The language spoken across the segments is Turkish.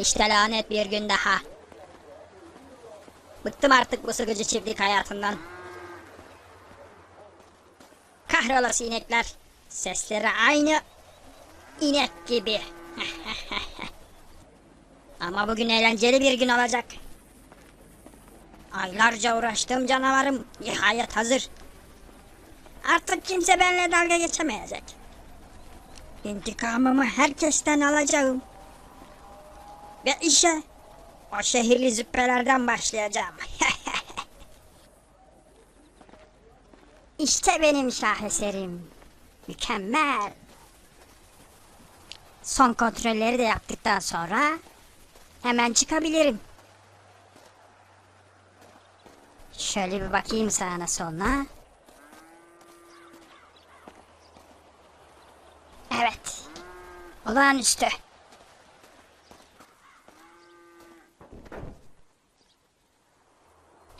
İşte lanet bir gün daha. Bıktım artık bu sıkıcı çiftlik hayatından. Kahrolası inekler. Sesleri aynı inek gibi. Ama bugün eğlenceli bir gün olacak. Aylarca uğraştığım canavarım nihayet hazır. Artık kimse benimle dalga geçemeyecek. İntikamımı herkesten alacağım. Ve işe o şehirli züppelerden başlayacağım. işte benim şaheserim. Mükemmel. Son kontrolleri de yaptıktan sonra hemen çıkabilirim. Şöyle bir bakayım sağına soluna. Evet. Olağanüstü.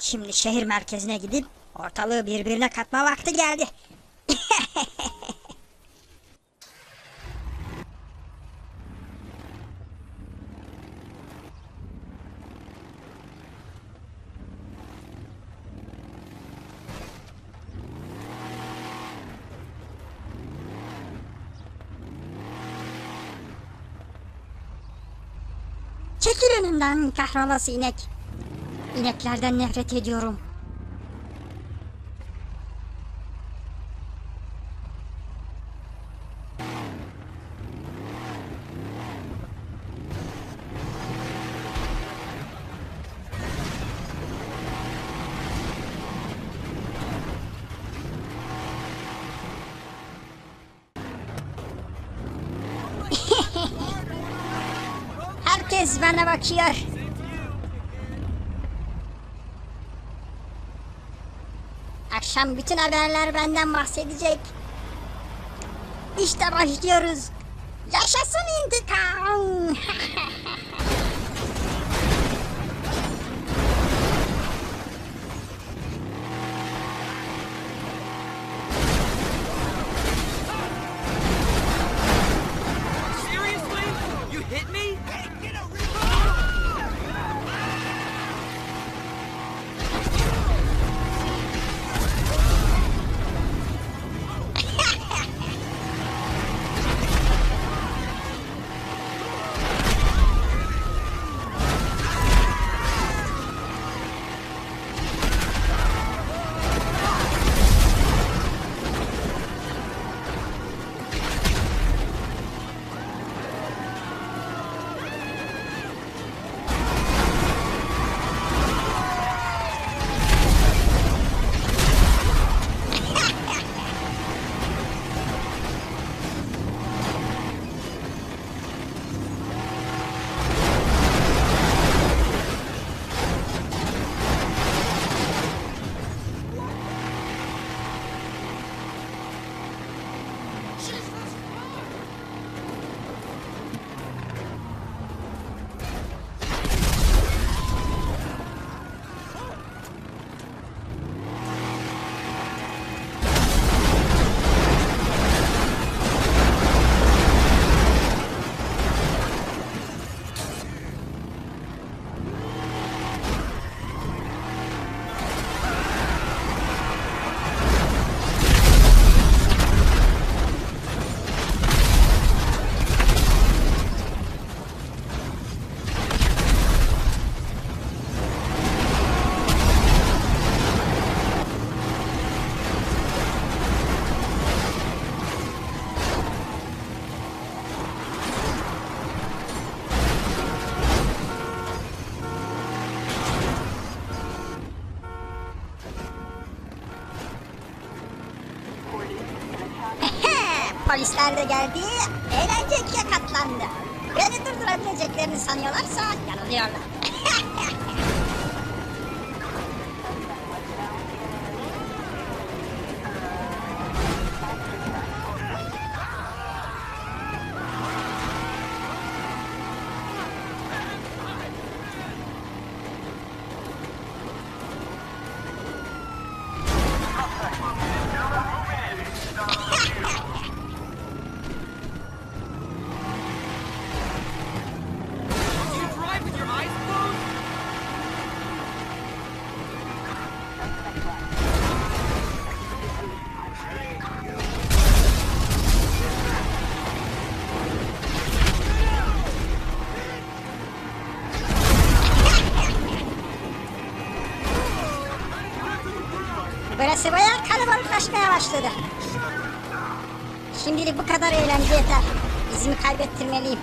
Şimdi şehir merkezine gidip ortalığı birbirine katma vakti geldi. Çekil önümden kahrolası inek. İneklerden nefret ediyorum. Herkes bana bakıyor. Akşam bütün haberler benden bahsedecek. İşte başlıyoruz. Yaşasın intikam. Polisler de geldi. Eğlence ikiye katlandı. Beni durdurabileceklerini sanıyorlarsa yanılıyorlar. Burası bayağı kalabalıklaşmaya başladı. Şimdilik bu kadar eğlence yeter. İzimi kaybettirmeliyim.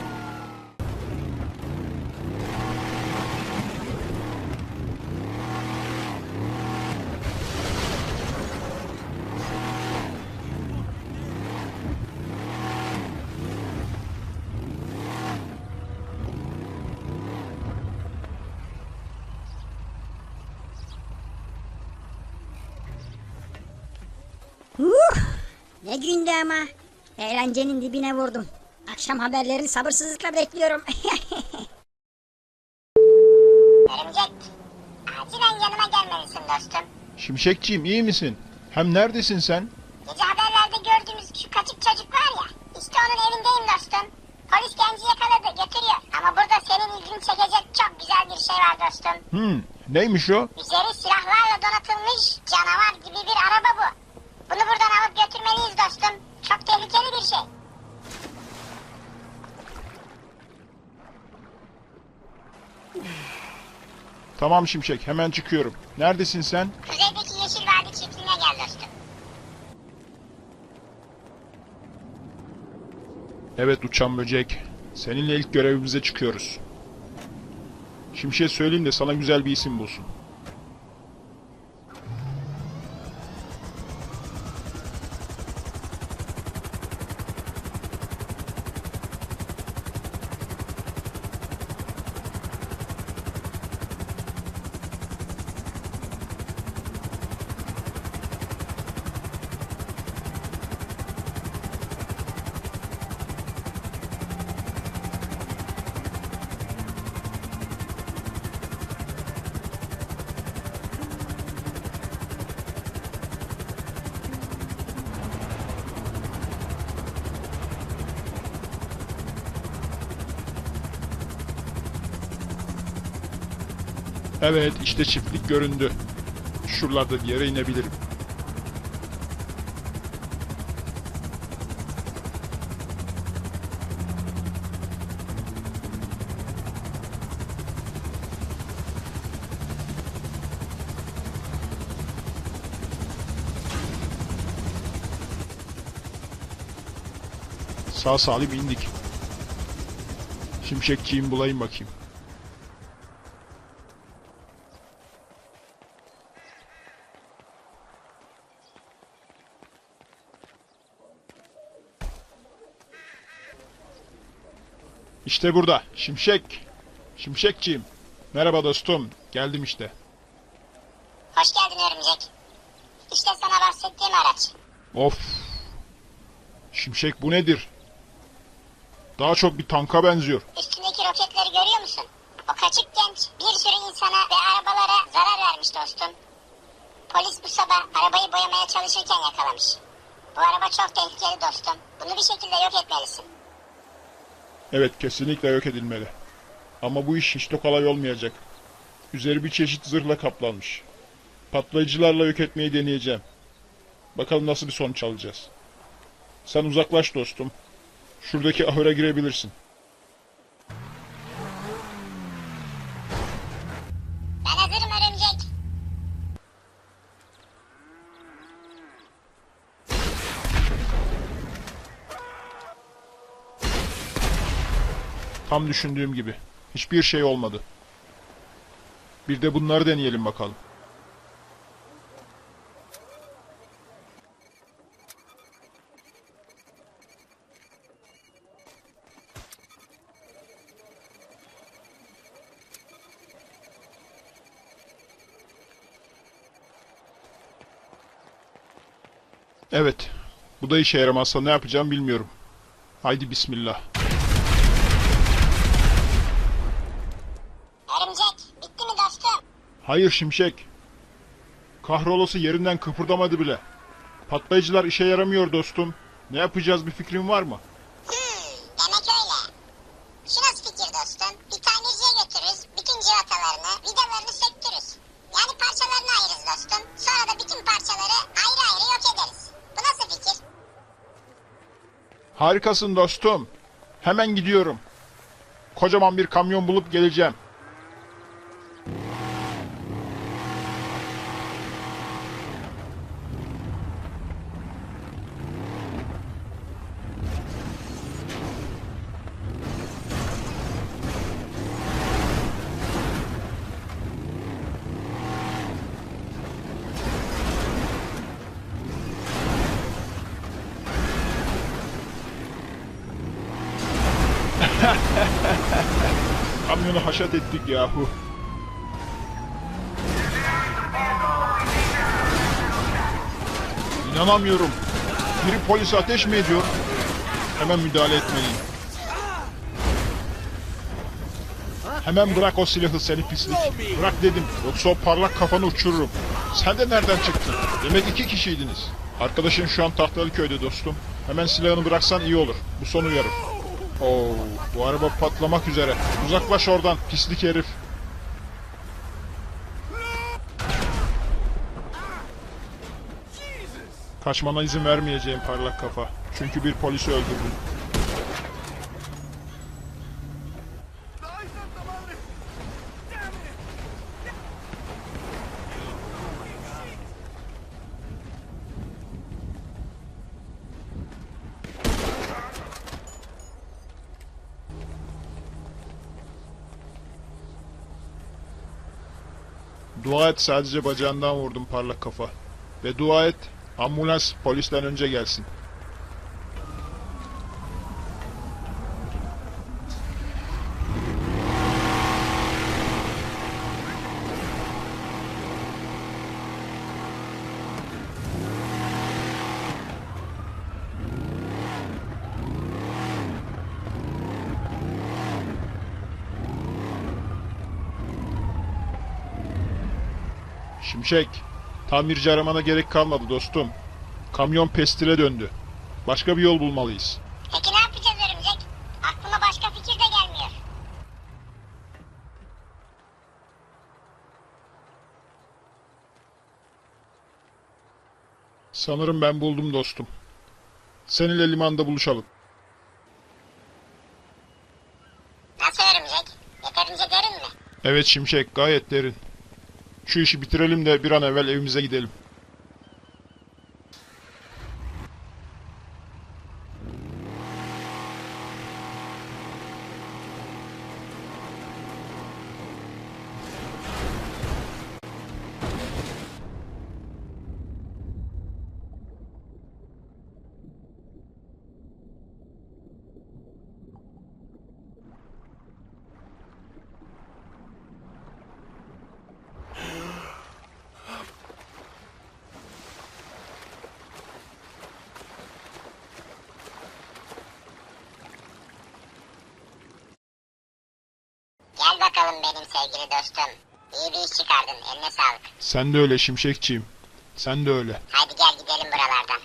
Ne gündü ama. Eğlencenin dibine vurdum. Akşam haberlerini sabırsızlıkla bekliyorum. Örümcek, acilen yanıma gelmelisin dostum. Şimşekciğim iyi misin? Hem neredesin sen? Gece haberlerde gördüğümüz şu kaçık çocuk var ya, işte onun evindeyim dostum. Polis genci yakaladı, götürüyor. Ama burada senin ilgini çekecek çok güzel bir şey var dostum. Hmm, neymiş o? Üzeri silahlarla donatılmış canavar gibi bir araba bu. Bunu buradan alıp götürmeliyiz dostum. Çok tehlikeli bir şey. Tamam Şimşek, hemen çıkıyorum. Neredesin sen? Kuzeydeki Yeşil Vadi çiftliğine gel dostum. Evet uçan böcek. Seninle ilk görevimize çıkıyoruz. Şimşek'e söyleyeyim de sana güzel bir isim bulsun. Evet, işte çiftlik göründü. Şuralarda bir yere inebilirim. Sağ salim indik. Şimşekçiğim bulayım bakayım. İşte burada. Şimşek. Şimşekçiğim. Merhaba dostum. Geldim işte. Hoş geldin örümcek. İşte sana bahsettiğim araç. Of. Şimşek bu nedir? Daha çok bir tanka benziyor. Üstündeki roketleri görüyor musun? O kaçık genç bir sürü insana ve arabalara zarar vermiş dostum. Polis bu sabah arabayı boyamaya çalışırken yakalamış. Bu araba çok tehlikeli dostum. Bunu bir şekilde yok etmelisin. Evet kesinlikle yok edilmeli. Ama bu iş hiç de kolay olmayacak. Üzeri bir çeşit zırhla kaplanmış. Patlayıcılarla yok etmeyi deneyeceğim. Bakalım nasıl bir sonuç alacağız. Sen uzaklaş dostum. Şuradaki ahıra girebilirsin. Ben hazırım örümcek. Tam düşündüğüm gibi. Hiçbir şey olmadı. Bir de bunları deneyelim bakalım. Evet. Bu da işe yaramazsa ne yapacağım bilmiyorum. Haydi bismillah. Hayır Şimşek. Kahrolası yerinden kıpırdamadı bile. Patlayıcılar işe yaramıyor dostum. Ne yapacağız bir fikrin var mı? Hmm, demek öyle. Şu nasıl fikir dostum? Bir tamirciye götürürüz, bütün civatalarını, vidalarını söktürürüz. Yani parçalarını ayırırız dostum. Sonra da bütün parçaları ayrı ayrı yok ederiz. Bu nasıl fikir? Harikasın dostum. Hemen gidiyorum. Kocaman bir kamyon bulup geleceğim. Kamyonu haşat ettik yahu. İnanamıyorum. Biri polise ateş mi ediyor? Hemen müdahale etmeliyim. Hemen bırak o silahı seni pislik. Bırak dedim. Yoksa o parlak kafanı uçururum. Sen de nereden çıktın? Demek iki kişiydiniz. Arkadaşın şu an tahtalı köyde dostum. Hemen silahını bıraksan iyi olur. Bu son uyarı. Oo, bu araba patlamak üzere. Uzaklaş oradan pislik herif. Kaçmana izin vermeyeceğim parlak kafa. Çünkü bir polisi öldürdün. Et sadece bacağından vurdum parlak kafa. Ve dua et ambulans polisten önce gelsin. Şimşek, tamirci aramana gerek kalmadı dostum. Kamyon pestile döndü. Başka bir yol bulmalıyız. Peki ne yapacağız örümcek? Aklıma başka fikir de gelmiyor. Sanırım ben buldum dostum. Seninle limanda buluşalım. Nasıl örümcek? Yeterince derin mi? Evet Şimşek, gayet derin. Şu işi bitirelim de bir an evvel evimize gidelim. Bakalım benim sevgili dostum. İyi bir iş çıkardın. Eline sağlık. Sen de öyle Şimşekçiğim. Sen de öyle. Haydi gel gidelim buralardan.